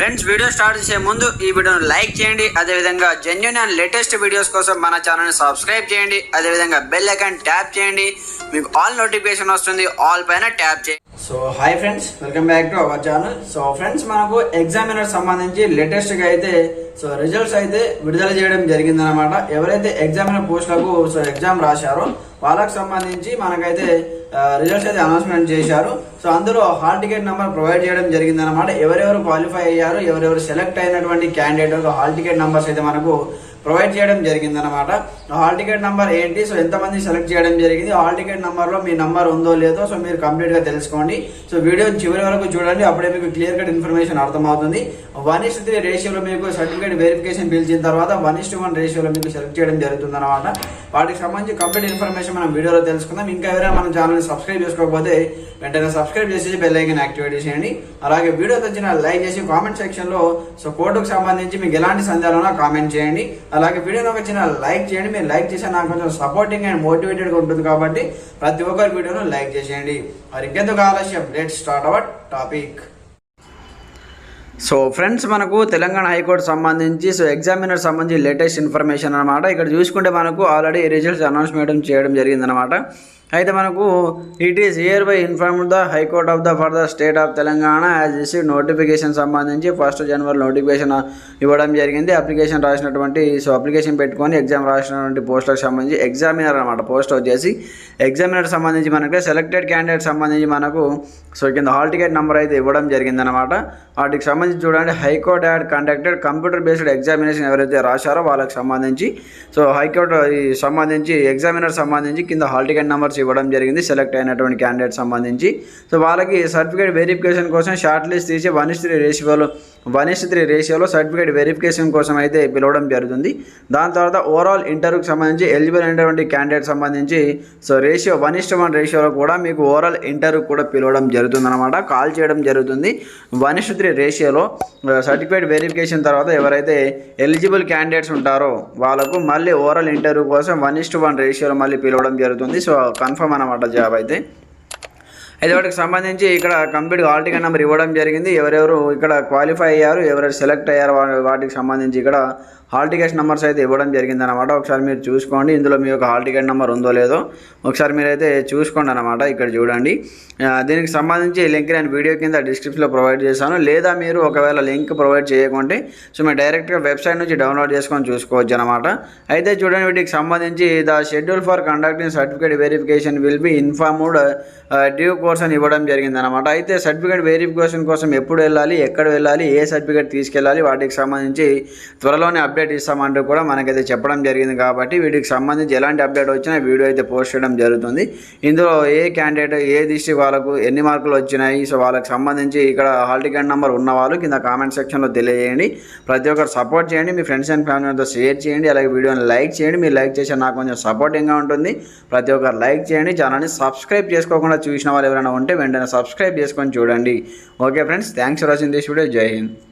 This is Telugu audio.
ఫ్రెండ్స్ వీడియో స్టార్ట్ చేసే ముందు ఈ వీడియోను లైక్ చేయండి. అదేవిధంగా జెన్యున్ అండ్ లేటెస్ట్ వీడియోస్ కోసం మన ఛానల్ని సబ్స్క్రైబ్ చేయండి. అదేవిధంగా బెల్ ఐకాన్ ట్యాప్ చేయండి. మీకు ఆల్ నోటిఫికేషన్ వస్తుంది. ఆల్ పైన ట్యాప్ చేయండి. So hi friends welcome back to our channel so friends మనకు ఎగ్జామినర్ సంబంధించి లేటెస్ట్గా అయితే సో రిజల్ట్స్ అయితే విడుదల చేయడం జరిగిందనమాట ఎవరైతే ఎగ్జామినర్ పోస్టులకు సో ఎగ్జామ్ రాశారో వాళ్ళకు సంబంధించి మనకైతే రిజల్ట్స్ అయితే అనౌన్స్మెంట్ చేశారు. సో అందరూ హాల్ టికెట్ నెంబర్ ప్రొవైడ్ చేయడం జరిగిందనమాట ఎవరెవరు క్వాలిఫై అయ్యారు ఎవరెవరు సెలెక్ట్ అయినటువంటి క్యాండిడేట్ హాల్ టికెట్ నెంబర్స్ అయితే మనకు ప్రొవైడ్ చేయడం జరిగిందనమాట హాల్ టికెట్ నెంబర్ ఏంటి? సో ఎంతమంది సెలెక్ట్ చేయడం జరిగింది? హాల్ టికెట్ నెంబర్లో మీ నెంబర్ ఉందో లేదో సో మీరు కంప్లీట్గా తెలుసుకోండి. సో వీడియో చివరి వరకు చూడండి. అప్పుడే మీకు క్లియర్ కట్ ఇన్ఫర్మేషన్ అర్థమవుతుంది. వన్ ఇస్ త్రీ రేషియోలో మీకు సర్టిఫికేట్ వెరిఫికేషన్ పిలిచిన తర్వాత వన్ ఇస్ వన్ రేషియోలో మీకు సెలెక్ట్ చేయడం జరుగుతుంది అనమాట వాటికి సంబంధించి కంప్లీట్ ఇన్ఫర్మేషన్ మనం వీడియోలో తెలుసుకుందాం. ఇంకా ఎవరైనా మన ఛానల్ని సబ్స్క్రైబ్ చేసుకోకపోతే వెంటనే సబ్స్క్రైబ్ చేసి బెల్ ఐకన్ యాక్టివేట్ చేయండి అలాగే వీడియో తెచ్చిన లైక్ చేసి కామెంట్ సెక్షన్లో సో కోర్టుకు సంబంధించి మీకు ఎలాంటి సందేహాలు కామెంట్ చేయండి. అలాగే వీడియోని ఒక చిన్న లైక్ చేయండి. మీరు లైక్ చేసే నాకు కొంచెం సపోర్టింగ్ అండ్ మోటివేటెడ్గా ఉంటుంది కాబట్టి ప్రతి ఒక్కరి వీడియోను లైక్ చేసేయండి. మరి ఇంకెందుకు ఆలస్యం? Let start our topic so friends మనకు తెలంగాణ హైకోర్టు సంబంధించి సో ఎగ్జామినర్ సంబంధించి లేటెస్ట్ ఇన్ఫర్మేషన్ అనమాట ఇక్కడ చూసుకుంటే మనకు ఆల్రెడీ రిజల్ట్స్ అనౌన్స్మెంట్ చేయడం జరిగిందనమాట అయితే మనకు it is hereby inform the high court of the for the state of Telangana as receive notification సంబంధించి ఫస్ట్ జనవరి నోటిఫికేషన్ ఇవ్వడం జరిగింది. అప్లికేషన్ రాసినటువంటి సో అప్లికేషన్ పెట్టుకొని ఎగ్జామ్ రాసినటువంటి పోస్టులకు సంబంధించి ఎగ్జామినర్ అనమాట పోస్ట్ వచ్చేసి. ఎగ్జామినర్ సంబంధించి మనకి సెలెక్టెడ్ క్యాండిడేట్ సంబంధించి మనకు సో కింద హాల్ టికెట్ నెంబర్ అయితే ఇవ్వడం జరిగిందనమాట వాటికి సంబంధించి చూడండి high court had conducted computer based examination ఎవరైతే రాశారో వాళ్ళకి సంబంధించి. సో హైకోర్టు సంబంధించి ఎగ్జామినర్ సంబంధించి కింద హాల్ టికెట్ నెంబర్స్ ఇవ్వడం జరిగింది సెలెక్ట్ అయినటువంటి క్యాండిడేట్ సంబంధించి. సో వాళ్ళకి సర్టిఫికేట్ వెరిఫికేషన్ కోసం షార్ట్ లిస్ట్ తీసి వన్ ఇస్ త్రీ రేషియోలో వన్ ఇస్ త్రీ రేషియోలో సర్టిఫికేట్ వెరిఫికేషన్ కోసం అయితే పిలవడం జరుగుతుంది. దాని తర్వాత ఓవరాల్ ఇంటర్వ్యూకి సంబంధించి ఎలిజిబుల్ అయినటువంటి క్యాండిడేట్ సంబంధించి so ratio one is to one రేషియోలో కూడా మీకు ఓవరాల్ ఇంటర్వ్యూ కూడా పిలవడం జరుగుతుంది అనమాట కాల్ చేయడం జరుగుతుంది. వన్ ఇస్ట్ త్రీ రేషియోలో సర్టిఫికేట్ వెరిఫికేషన్ తర్వాత ఎవరైతే ఎలిజిబుల్ క్యాండిడేట్స్ ఉంటారో వాళ్ళకు మళ్ళీ ఓవరాల్ ఇంటర్వ్యూ కోసం వన్ ఇస్ట్ వన్ రేషియోలో మళ్ళీ పిలవడం జరుగుతుంది. సో కన్ఫర్మ్ అనమాట జాబ్ అయితే. అయితే వాటికి సంబంధించి ఇక్కడ కంప్లీట్ హాల్ నెంబర్ ఇవ్వడం జరిగింది. ఎవరెవరు ఇక్కడ క్వాలిఫై అయ్యారు ఎవరెవరు సెలెక్ట్ అయ్యారు వాటికి సంబంధించి ఇక్కడ హాల్ టికెట్ నెంబర్స్ అయితే ఇవ్వడం జరిగింది అనమాట ఒకసారి మీరు చూసుకోండి. ఇందులో మీ యొక్క హాల్ టికెట్ నెంబర్ ఉందో లేదో ఒకసారి మీరైతే చూసుకోండి అనమాట ఇక్కడ చూడండి. దీనికి సంబంధించి లింక్ నేను వీడియో కింద డిస్క్రిప్షన్లో ప్రొవైడ్ చేశాను. లేదా మీరు ఒకవేళ లింక్ ప్రొవైడ్ చేయకుంటే సో మీరు డైరెక్ట్గా వెబ్సైట్ నుంచి డౌన్లోడ్ చేసుకొని చూసుకోవచ్చు అనమాట అయితే చూడండి వీటికి సంబంధించి the schedule for conducting certificate verification will be informed due course అని ఇవ్వడం జరిగింది అనమాట అయితే సర్టిఫికేట్ వెరిఫికేషన్ కోసం ఎప్పుడు వెళ్ళాలి ఎక్కడ వెళ్ళాలి ఏ సర్టిఫికేట్ తీసుకెళ్ళాలి వాటికి సంబంధించి త్వరలోనే అప్డేట్ ఇస్తామంటూ కూడా మనకైతే చెప్పడం జరిగింది కాబట్టి వీటికి సంబంధించి ఎలాంటి అప్డేట్ వచ్చినా వీడియో అయితే పోస్ట్ చేయడం జరుగుతుంది. ఇందులో ఏ క్యాండిడేట్ ఏ డిస్ట్రిక్ట్ వాళ్ళకు ఎన్ని మార్కులు వచ్చినాయి? సో వాళ్ళకి సంబంధించి ఇక్కడ హాల్ టికెట్ నెంబర్ ఉన్న వాళ్ళు కింద కామెంట్ సెక్షన్లో తెలియజేయండి. ప్రతి ఒక్కరు సపోర్ట్ చేయండి. మీ ఫ్రెండ్స్ అండ్ ఫ్యామిలీతో షేర్ చేయండి. అలాగే వీడియోని లైక్ చేయండి. మీరు లైక్ చేసే నాకు కొంచెం సపోర్టింగ్గా ఉంటుంది. ప్రతి ఒక్కరు లైక్ చేయండి. ఛానల్ని సబ్స్క్రైబ్ చేసుకోకుండా చూసిన వాళ్ళు ఎవరైనా ఉంటే వెంటనే సబ్స్క్రైబ్ చేసుకొని చూడండి. Okay friends thanks for watching this video. జై హింద్.